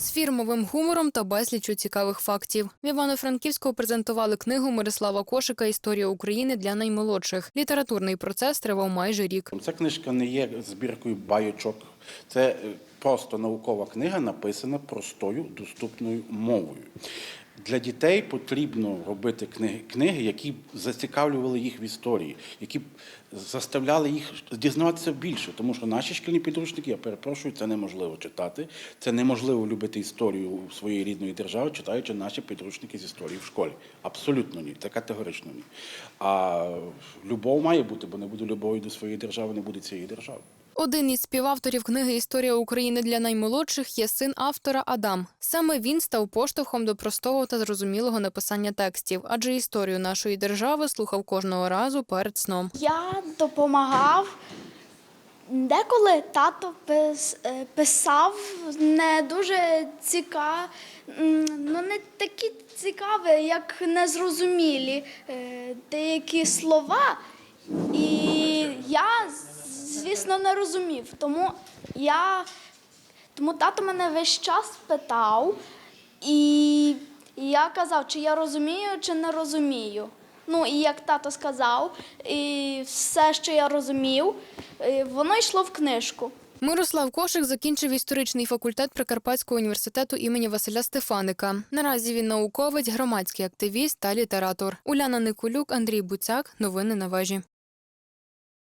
з фірмовим гумором та безлічу цікавих фактів. В Івано-Франківську презентували книгу Мирослава Кошика Історія України для наймолодших. Літературний процес тривав майже рік. Ця книжка не є збіркою байочок. Це е, просто наукова книга, написана простою доступною мовою. Для дітей потрібно робити книги, книги, які зацікавлювали їх в історії, які заставляли їх дізнаватися більше, тому що наші шкільні підручники, я перепрошую, це неможливо читати. Це неможливо любити історію своєї рідної держави, читаючи наші підручники з історії в школі. Абсолютно ні, це категорично ні. А любов має бути, бо не буде любові до своєї держави, не буде цієї держави. Один із співавторів книги Історія України для наймолодших є син автора Адам. Саме він став поштовхом до простого та зрозумілого написання текстів, адже історію нашої держави слухав кожного разу перед сном. Я допомагав. Деколи тато е, писав не дуже цікаві, ну не такі цікаві, як незрозумілі е, деякі слова. І я, звісно, не розумів. Тому я тому тато мене весь час питав, і я казав, чи я розумію, чи не розумію. Ну і як тато сказав, і все, що я розумів, воно йшло в книжку. Мирослав Кошик закінчив історичний факультет Прикарпатського університету імені Василя Стефаника. Наразі він науковець, громадський активіст та літератор. Уляна Никулюк, Андрій Буцяк. Новини на вежі.